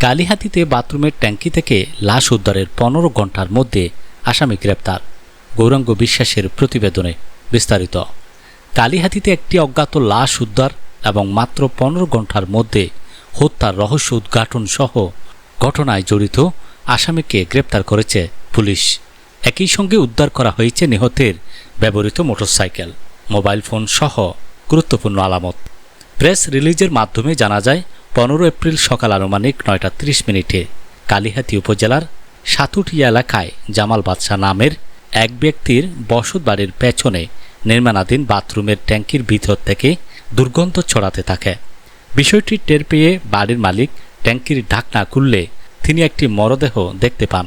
কালীহাতিতে বাথরুমের ট্যাঙ্কি থেকে লাশ উদ্ধারের পনেরো ঘণ্টার মধ্যে আসামি গ্রেপ্তার। গৌরাঙ্গ বিশ্বাসের প্রতিবেদনে বিস্তারিত। কালীহাতিতে একটি অজ্ঞাত লাশ উদ্ধার এবং মাত্র পনেরো ঘণ্টার মধ্যে হত্যার রহস্য উদ্ঘাটন সহ ঘটনায় জড়িত আসামিকে গ্রেপ্তার করেছে পুলিশ। একই সঙ্গে উদ্ধার করা হয়েছে নিহতের ব্যবহৃত মোটরসাইকেল, মোবাইল ফোন সহ গুরুত্বপূর্ণ আলামত। প্রেস রিলিজের মাধ্যমে জানা যায়, পনেরো এপ্রিল সকাল আনুমানিক নয়টা ত্রিশ মিনিটে কালিহাতি উপজেলার সাতুটিয়া এলাকায় জামাল বাদশাহ নামের এক ব্যক্তির বসত বাড়ির পেছনে নির্মাণাধীন বাথরুমের ট্যাঙ্কির ভিতর থেকে দুর্গন্ধ ছড়াতে থাকে। বিষয়টি টের পেয়ে বাড়ির মালিক ট্যাঙ্কির ঢাকনা খুললে তিনি একটি মরদেহ দেখতে পান।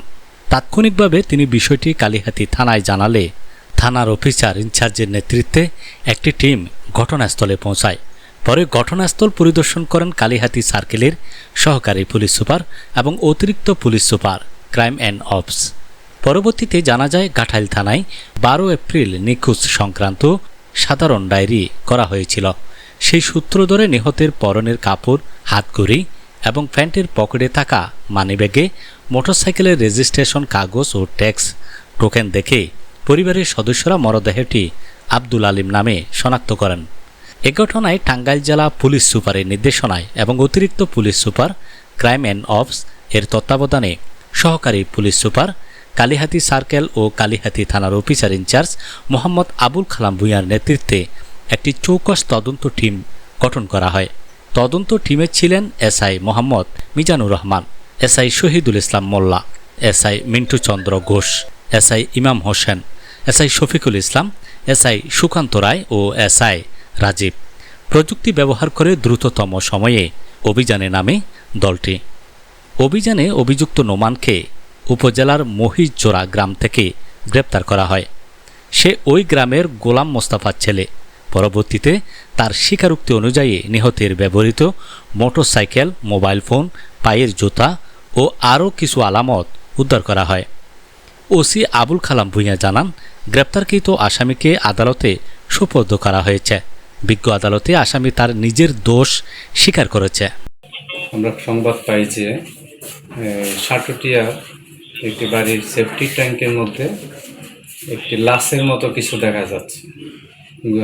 তাৎক্ষণিকভাবে তিনি বিষয়টি কালিহাতি থানায় জানালে থানার অফিসার ইনচার্জের নেতৃত্বে একটি টিম ঘটনাস্থলে পৌঁছায়। পরে ঘটনাস্থল পরিদর্শন করেন কালিহাতি সার্কেলের সহকারী পুলিশ সুপার এবং অতিরিক্ত police super crime and ops. পরবর্তীতে জানা যায়, গাঠাইল থানায় বারো এপ্রিল নিখোঁজ সংক্রান্ত সাধারণ ডায়েরি করা হয়েছিল। সেই সূত্র ধরে নিহতের পরনের কাপড়, হাতঘড়ি এবং প্যান্টের পকেটে থাকা মানিব্যাগে, মোটরসাইকেলের রেজিস্ট্রেশন কাগজ ও ট্যাক্স টোকেন দেখে পরিবারের সদস্যরা মরদেহটি আব্দুল আলিম নামে শনাক্ত করেন। এ ঘটনায় টাঙ্গাইল জেলা পুলিশ সুপারের নির্দেশনায় এবং অতিরিক্ত police super crime and ops এর তত্ত্বাবধানে সহকারী পুলিশ সুপার কালিহাতি সার্কেল ও কালিহাতি থানার অফিসার ইনচার্জ মোহাম্মদ আবুল কালাম ভূঁইয়ার নেতৃত্বে একটি চৌকস তদন্ত টিম গঠন করা হয়। তদন্ত টিমে ছিলেন SI Mohammad Mizanur Rahman, SI Shahidul Islam Molla, SI Mintu Chandra Ghosh, SI Imam Hossain, SI Shafiqul Islam, SI Sukanta Roy ও এসআই রাজীব। প্রযুক্তি ব্যবহার করে দ্রুততম সময়ে অভিযানে নামে দলটি। অভিযানে অভিযুক্ত নোমানকে উপজেলার মহিষজোড়া গ্রাম থেকে গ্রেপ্তার করা হয়। সে ওই গ্রামের গোলাম মোস্তাফার ছেলে। পরবর্তীতে তার স্বীকারোক্তি অনুযায়ী নিহতের ব্যবহৃত মোটরসাইকেল, মোবাইল ফোন, পায়ের জুতা ও আরও কিছু আলামত উদ্ধার করা হয়। ওসি আবুল কালাম ভূঁইয়া জানান, গ্রেপ্তারকৃত আসামিকে আদালতে সুপর্দ করা হয়েছে। বিজ্ঞ আদালতে আসামি তার নিজের দোষ স্বীকার করেছে। আমরা সংবাদ পাই যে সাটুটিয়া একটি বাড়ির সেফটি ট্যাঙ্কের মধ্যে একটি লাশের মতো কিছু দেখা যাচ্ছে,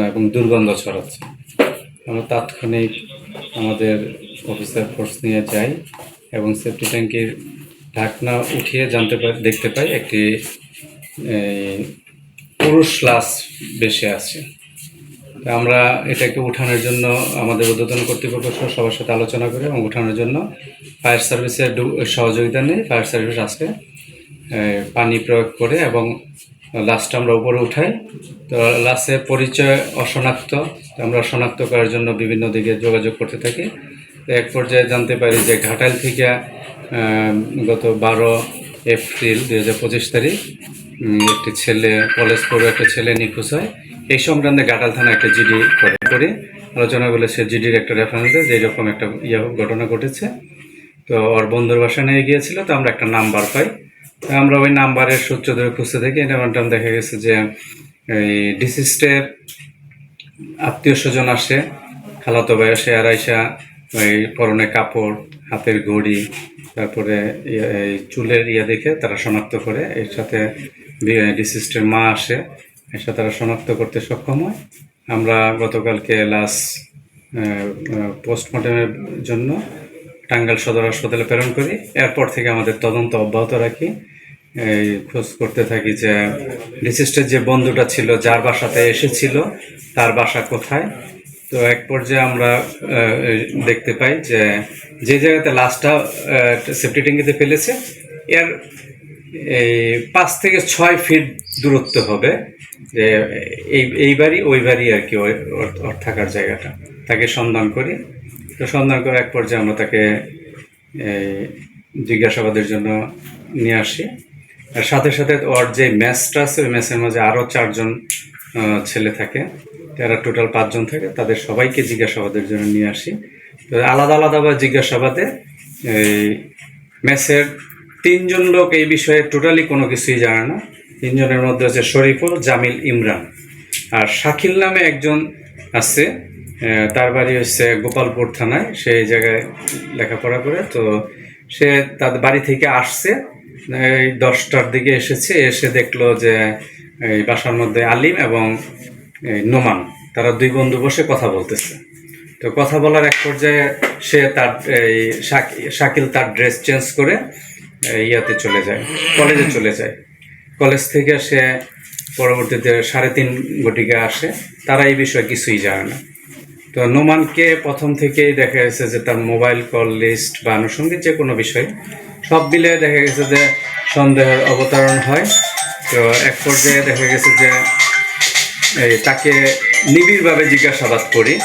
এবং দুর্গন্ধ ছড়াচ্ছে। আমরা তাৎক্ষণিক আমাদের অফিসার ফোর্স নিয়ে যাই এবং সেফটি ট্যাঙ্কের ঢাকনা উঠিয়ে জানতে পারি দেখতে পাই একটি পুরুষ লাশ বেশি আছে আমরা এটাকে উঠানোর জন্য আমাদের উদ্বোধন কর্তৃপক্ষ সবার সাথে আলোচনা করে এবং উঠানোর জন্য ফায়ার সার্ভিসের সহযোগিতা নিয়ে ফায়ার সার্ভিস আজকে পানি প্রয়োগ করে এবং লাশটা আমরা উপরে উঠাই। তো লাশের পরিচয় অশনাক্ত আমরা শনাক্ত করার জন্য বিভিন্ন দিকে যোগাযোগ করতে থাকি। তো এক পর্যায়ে জানতে পারি যে ঘাটাইল থেকে গত বারো এপ্রিল দুই হাজার পঁচিশ তারিখ একটি ছেলে, কলেজ পড়ে একটা ছেলে নিখোঁজ হয়। এই সংক্রান্তে গাটাল থানা একটা জিডি করে করে। আলোচনা করলে সে জিডির একটা রেফারেন্স দেয় যে এরকম একটা ইয়ে ঘটনা ঘটেছে। তো ওর বন্ধুর বাসা নিয়ে গিয়েছিল, তো আমরা একটা নাম্বার পাই। তো আমরা ওই নাম্বারের সূত্র ধরে খুঁজতে থাকি এটা দেখা গেছে যে, এই ডিসিস্টের আত্মীয় স্বজন আসে, খালাতো ভাই আসে আর আইসা ওই পরনে কাপড়, হাতের ঘড়ি, তারপরে ইয়ে- এই চুলের ইয়ে দেখে তারা শনাক্ত করে। এর সাথে ডিসিস্টের মা আসে। এসে তারা শনাক্ত করতে সক্ষম হয়। আমরা গতকালকে লাশ পোস্টমর্টমের জন্য টাঙ্গাইল সদর হাসপাতালে প্রেরণ করি। এরপর থেকে আমাদের তদন্ত অব্যাহত রাখি। এই খোঁজ করতে থাকি যে ডিসিস্টের যে বন্ধুটা ছিল, যার বাসাতে এসেছিল, তার বাসা কোথায়? তো এক পর্যায়ে আমরা দেখতে পাই যে যে জায়গাতে লাশটা সেফটি ট্যাঙ্কিতে ফেলেছে, এর পাঁচ থেকে ছয় ফিট দূরত্ব হবে। যে এই এই বাড়ি, ওই বাড়ি আর কি ওর থাকার জায়গাটা। তাকে সন্ধান করি। তো সন্ধান করে এক পর্যায়ে আমরা তাকে জিজ্ঞাসাবাদের জন্য নিয়ে আসি। আর সাথে সাথে ওর যে ম্যাচটা আছে, ওই ম্যাচের মাঝে আরও চারজন ছেলে থাকে। তারা টোটাল পাঁচজন থাকে, তাদের সবাইকে জিজ্ঞাসাবাদের জন্য নিয়ে আসি। তো আলাদা আলাদাভাবে জিজ্ঞাসাবাদে, এই ম্যাচের তিনজন লোক এই বিষয়ে টোটালি কোনো কিছুই জানে না। তিনজনের মধ্যে আছে শরীফুল জামিল ইমরান। আর শাকিল নামে একজন আছে তার বাড়ি হচ্ছে গোপালপুর থানায় সেই জায়গায় লেখাপড়া করে। তো সে তার বাড়ি থেকে আসছে, এই দশটার দিকে এসেছে, এসে দেখল যে এই বাসার মধ্যে আলিম এবং নোমান, তারা দুই বন্ধু বসে কথা বলতেছে। তো কথা বলার এক পর্যায়ে সে তার, এই শাক- শাকিল তার ড্রেস চেঞ্জ করে ইয়াতে চলে যায় কলেজে চলে যায়। কলেজ থেকে সে পরবর্তীতে সাড়ে তিন গটিকে আসে, তারা এই বিষয়ে কিছুই জানে না। তো নোমানকে প্রথম থেকেই দেখা গেছে যে তার মোবাইল কল লিস্ট বা আনুষঙ্গিক যে কোনো বিষয়, সব মিলে দেখা গেছে যে সন্দেহের অবতারণ হয়। তো এক পর্যায়ে দেখা গেছে যে তাকে নিবিড়ভাবে জিজ্ঞাসাবাদ করি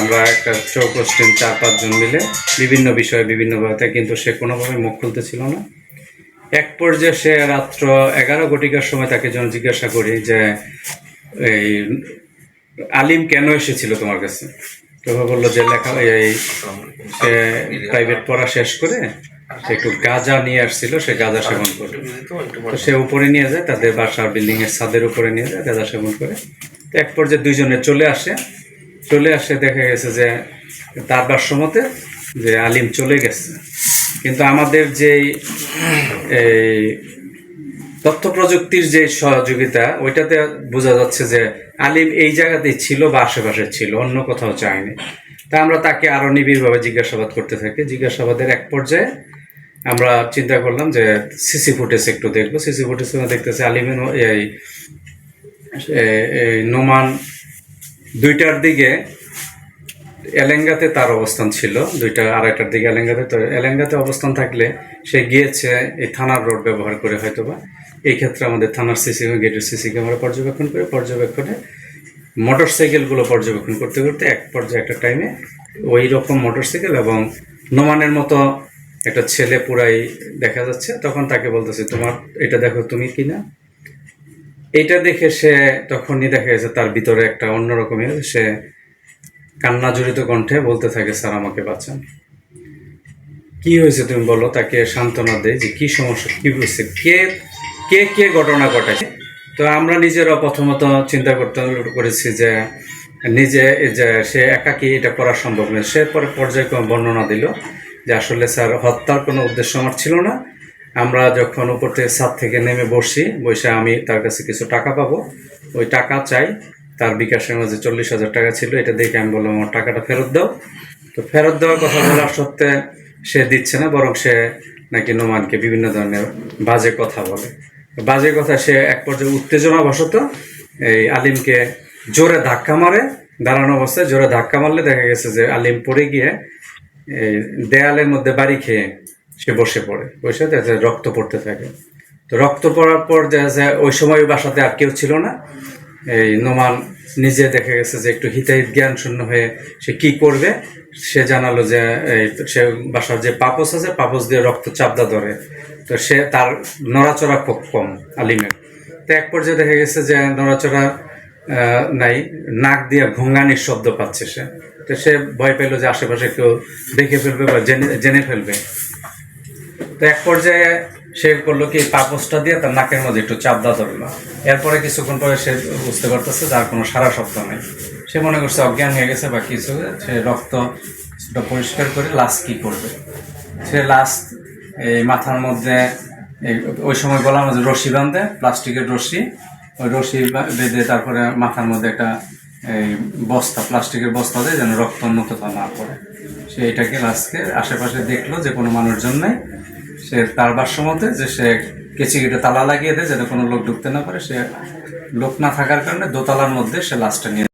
আমরা একটা চৌকস টিম চার পাঁচজন মিলে বিভিন্ন বিষয়ে বিভিন্নভাবে কিন্তু সে কোনোভাবে মুখ খুলতেছিল না। এক পর্যায়ে সে রাত্র এগারো ঘটিকার সময় তাকে যখন জিজ্ঞাসা করি যে, এই আলিম কেন এসেছিল তোমার কাছে? তো বলল যে, লেখা, এই সে প্রাইভেট পড়া শেষ করে সে একটু গাঁজা নিয়ে আসছিল, সে গাঁজা সেবন করে তো সে উপরে নিয়ে যায়, তাদের বাসার বিল্ডিং এর ছাদের উপরে নিয়ে যায়, গাঁজা সেবন করে। এক পর্যায়ে দুইজনে চলে আসে। চলে আসে, দেখা গেছে যে তার ভাষ্যমতে যে আলিম চলে গেছে। কিন্তু আমাদের যেই এই তথ্য প্রযুক্তির যে সহযোগিতা, ওইটাতে বোঝা যাচ্ছে যে আলিম এই জায়গাতেই ছিল বা আশেপাশে ছিল, অন্য কোথাও চায়নি। তা আমরা তাকে আরও নিবিড়ভাবে জিজ্ঞাসাবাদ করতে থাকি। জিজ্ঞাসাবাদের এক পর্যায়ে আমরা চিন্তা করলাম যে সিসি ফুটেজ একটু দেখব। সিসি ফুটেজ দেখতেছে আলিমের এই নোমান দুইটার দিকে এলেঙ্গাতে তার অবস্থান ছিল, দুইটা আড়াইটার দিকে এলেঙ্গাতে। তো এলেঙ্গাতে অবস্থান থাকলে সে গিয়েছে এই থানার রোড ব্যবহার করে হয়তোবা। এই ক্ষেত্রে আমাদের থানার সিসি গেটের সিসি ক্যামেরা পর্যবেক্ষণ করে, পর্যবেক্ষণে মোটর সাইকেলগুলো পর্যবেক্ষণ করতে করতে এক পর্যায়ে একটা টাইমে ওই রকম মোটর সাইকেল এবং নোমানের মতো একটা ছেলে পুরাই দেখা যাচ্ছে। তখন তাকে বলতেছে, তোমার এটা দেখো তুমি কি না এটা দেখে সে তখনই দেখা গেছে তার ভিতরে একটা অন্যরকমের সে কান্না জড়িত কণ্ঠে বলতে থাকে, স্যার, আমাকে বাঁচান। কি হয়েছে তুমি বলো? তাকে সান্ত্বনা দেয় যে কি সমস্যা, কি হয়েছে, কে কে কে ঘটনা ঘটাচ্ছে তো আমরা নিজেরা প্রথমত চিন্তা করতে করেছি যে নিজে যে সে একাকি এটা করা সম্ভব নয়। সে পরে পর্যায়ক্রমে বর্ণনা দিল যে আসলে স্যার, হত্যার কোনো উদ্দেশ্য আমার ছিল না। আমরা যখন উপর থেকে ছাদ থেকে নেমে বসি, বসে আমি তার কাছে কিছু টাকা পাবো। ওই টাকা চাই। তার বিকাশের মাঝে চল্লিশ হাজার টাকা ছিল, এটা দেখে আমি বললাম, আমার টাকাটা ফেরত দাও। তো ফেরত দেওয়ার কথা বলার সত্ত্বে সে দিচ্ছে না, বরং সে নাকি নোমানকে বিভিন্ন ধরনের বাজে কথা বলে। বাজে কথা সে এক পর্যায়ে উত্তেজনা বশত এই আলিমকে জোরে ধাক্কা মারে। দাঁড়ানো অবস্থায় জোরে ধাক্কা মারলে দেখা গেছে যে আলিম পড়ে গিয়ে এই দেয়ালের মধ্যে বাড়ি খেয়ে সে বসে পড়ে, বসে দেখা যায় রক্ত পড়তে থাকে। তো রক্ত পড়ার পর দেখা যায় ওই সময় বাসাতে আর কেউ ছিল না। এই নোমান নিজে দেখা গেছে যে একটু হিতাহিত জ্ঞান শূন্য হয়ে সে কি করবে? সে জানালো যে, এই সে বাসার যে পাপস আছে, পাপস দিয়ে রক্ত চাপদা ধরে। তো সে তার নড়াচড়া খুব কম, আলিমের। তো এক পর্যায়ে দেখা গেছে যে নড়াচড়া নাই, নাক দিয়ে ঘুঙ্গানির শব্দ পাচ্ছে সে। তো সে ভয় পেল যে আশেপাশে কেউ দেখে ফেলবে বা জেনে জেনে ফেলবে। তো এক পর্যায়ে সে করল কি পাপসটা দিয়ে তার নাকের মধ্যে একটু চাপদা ধরলো। এরপরে কিছুক্ষণ পরে সে বুঝতে পারতেছে যার কোনো সারা শব্দ নেই। সে মনে করছে, অজ্ঞান হয়ে গেছে বা কিছু, সে রক্ত পরিষ্কার করে লাশ কি করবে? সে লাশ এই মাথার মধ্যে ওই সময় গলার মধ্যে রশি বাঁধে, প্লাস্টিকের রশি। ওই রশি বেঁধে তারপরে মাথার মধ্যে একটা এই বস্তা, প্লাস্টিকের বস্তা দেয় যেন রক্ত কোথাও না পড়ে। সে এটাকে লাস্টকে আশেপাশে দেখল যে কোনো মানুষজন নেই। তার ভাষ্য মতে যে সে কেচি কেটে তালা লাগিয়ে দেয়, যাতে কোনো লোক ঢুকতে না পারে, সে লোক না থাকার কারণে দোতলার মধ্যে সে লাশটা নিয়ে